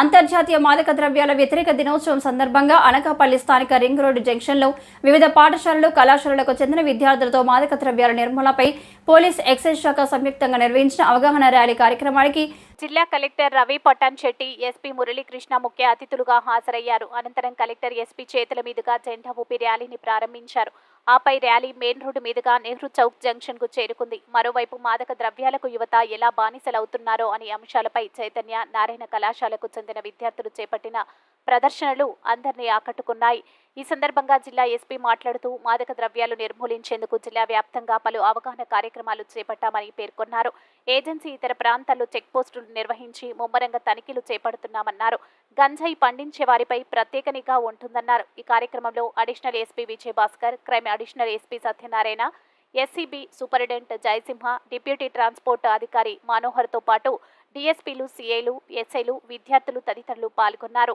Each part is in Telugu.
అంతర్జాతీయ మాదక ద్రవ్యాల వ్యతిరేక దినోత్సవం సందర్భంగా అనకాపల్లి స్థానిక రింగ్ రోడ్డు జంక్షన్లో వివిధ పాఠశాలలు కళాశాలలకు చెందిన విద్యార్థులతో మాదక ద్రవ్యాల నిర్మూలనపై పోలీస్ ఎక్సైజ్ శాఖ సంయుక్తంగా నిర్వహించిన అవగాహన ర్యాలీ కార్యక్రమానికి జిల్లా collector Ravi Pattanshetty SP Muralikrishna ముఖ్య అతిథులుగా హాజరయ్యారు. అనంతరం కలెక్టర్ ఎస్పీ చేతుల మీదుగా జెండా ఊపి ర్యాలీని ప్రారంభించారు. ఆపై ర్యాలీ మెయిన్ రోడ్డు మీదుగా నెహ్రూ చౌక్ జంక్షన్కు చేరుకుంది. మరోవైపు మాదక ద్రవ్యాలకు యువత ఎలా బానిసలవుతున్నారో అనే అంశాలపై చైతన్య నారాయణ కళాశాలకు చెందిన విద్యార్థులు చేపట్టిన ప్రదర్శనలు అందరినీ ఆకట్టుకున్నాయి. ఈ సందర్భంగా జిల్లా ఎస్పీ మాట్లాడుతూ మాదక ద్రవ్యాలు నిర్మూలించేందుకు జిల్లా వ్యాప్తంగా పలు అవగాహన కార్యక్రమాలు చేపట్టామని పేర్కొన్నారు. ఏజెన్సీ ఇతర ప్రాంతాల్లో చెక్ పోస్టులు నిర్వహించి ముమ్మరంగా తనిఖీలు చేపడుతున్నామన్నారు. గంజాయి పండించే వారిపై ప్రత్యేక నిఘా ఉంటుందన్నారు. ఈ కార్యక్రమంలో additional SP Vijayabhaskar crime additional SP Satyanarayana SCB superintendent Jayasimha deputy transport అధికారి మనోహర్తో పాటు డీఎస్పీలు సీఐలు ఎస్ఐలు విద్యార్థులు తదితరులు పాల్గొన్నారు.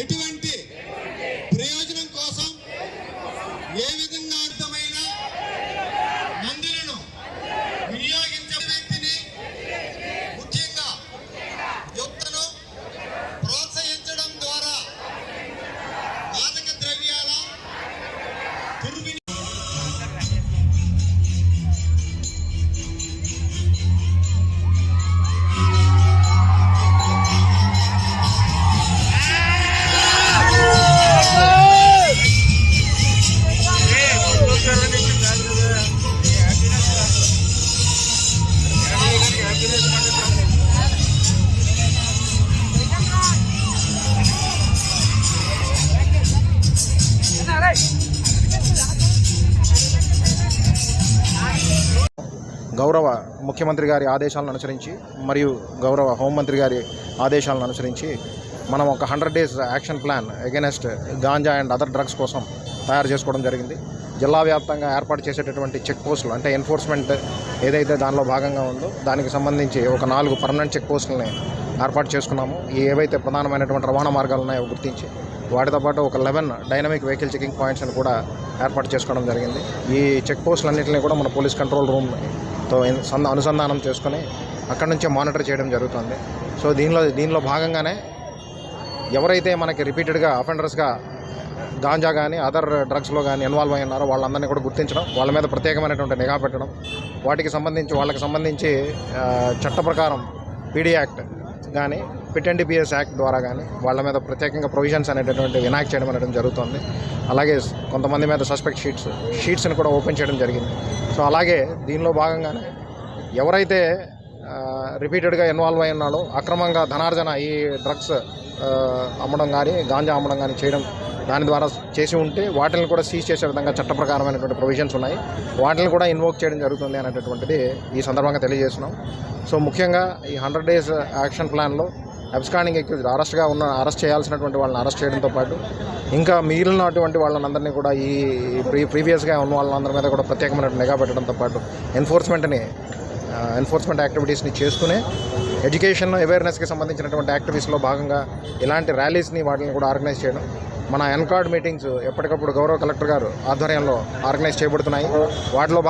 ఎటువంటి ప్రయోజనం కోసం ఏ విధంగా గౌరవ ముఖ్యమంత్రి గారి ఆదేశాలను అనుసరించి మరియు గౌరవ హోంమంత్రి గారి ఆదేశాలను అనుసరించి మనం ఒక hundred days action plan against ganja and other drugs కోసం తయారు చేసుకోవడం జరిగింది. జిల్లా వ్యాప్తంగా ఏర్పాటు చేసేటటువంటి చెక్ పోస్టులు అంటే ఎన్ఫోర్స్మెంట్ ఏదైతే దానిలో భాగంగా ఉందో దానికి సంబంధించి ఒక నాలుగు పర్మనెంట్ చెక్ పోస్టులని ఏర్పాటు చేసుకున్నాము. ఏవైతే ప్రధానమైనటువంటి రవాణా మార్గాలు ఉన్నాయో గుర్తించి వాటితో పాటు ఒక లెవెన్ డైనమిక్ వెహికల్ చెకింగ్ పాయింట్స్ని కూడా ఏర్పాటు చేసుకోవడం జరిగింది. ఈ చెక్ పోస్టులన్నింటినీ కూడా మన పోలీస్ కంట్రోల్ రూమ్ సంద- అనుసంధానం చేసుకొని అక్కడి నుంచే మానిటర్ చేయడం జరుగుతుంది. సో దీనిలో దీనిలో భాగంగానే ఎవరైతే మనకి రిపీటెడ్గా అఫెండర్స్గా గాంజా కానీ అదర్ డ్రగ్స్లో కానీ ఇన్వాల్వ్ అయి ఉన్నారో వాళ్ళందరినీ కూడా గుర్తించడం వాళ్ళ మీద ప్రత్యేకమైనటువంటి నిఘా పెట్టడం వాటికి సంబంధించి వాళ్ళకి సంబంధించి చట్ట ప్రకారం పీడీ యాక్ట్ కానీ పిట్ అండ్ పిఎస్ యాక్ట్ ద్వారా కానీ వాళ్ళ మీద ప్రత్యేకంగా ప్రొవిజన్స్ అనేటటువంటి ఎనాక్ట్ చేయడం అనేది జరుగుతుంది. అలాగే కొంతమంది మీద సస్పెక్ట్ షీట్స్ షీట్స్ని కూడా ఓపెన్ చేయడం జరిగింది. సో అలాగే దీనిలో భాగంగానే ఎవరైతే రిపీటెడ్గా ఇన్వాల్వ్ అయి ఉన్నాడో అక్రమంగా ధనార్జన ఈ డ్రగ్స్ అమ్మడం కానీ గాంజా అమ్మడం కానీ చేయడం దాని ద్వారా చేసి ఉంటే వాటిని కూడా సీజ్ చేసే విధంగా చట్ట ప్రకారమైనటువంటి ప్రొవిజన్స్ ఉన్నాయి. వాటిని కూడా ఇన్వోక్ చేయడం జరుగుతుంది అనేటటువంటిది ఈ సందర్భంగా తెలియజేస్తున్నాం. సో ముఖ్యంగా ఈ హండ్రెడ్ డేస్ యాక్షన్ ప్లాన్లో అబ్స్కానింగ్ ఎక్యూజ్ అరెస్ట్గా ఉన్న అరెస్ట్ చేయాల్సినటువంటి వాళ్ళని అరెస్ట్ చేయడంతో పాటు ఇంకా మిగిలినటువంటి వాళ్ళందరినీ కూడా ఈ ప్రీ ప్రీవియస్గా ఉన్న వాళ్ళందరి మీద కూడా ప్రత్యేకమైన నిఘా పెట్టడంతో పాటు ఎన్ఫోర్స్మెంట్ని ఎన్ఫోర్స్మెంట్ యాక్టివిటీస్ని చేస్తూనే ఎడ్యుకేషన్ అవేర్నెస్కి సంబంధించినటువంటి యాక్టివిటీస్లో భాగంగా ఇలాంటి ర్యాలీస్ని వాటిని కూడా ఆర్గనైజ్ చేయడం మన ఎన్కార్డ్ మీటింగ్స్ ఎప్పటికప్పుడు గౌరవ కలెక్టర్ గారు ఆధ్వర్యంలో ఆర్గనైజ్ చేయబడుతున్నాయి. వాటిలో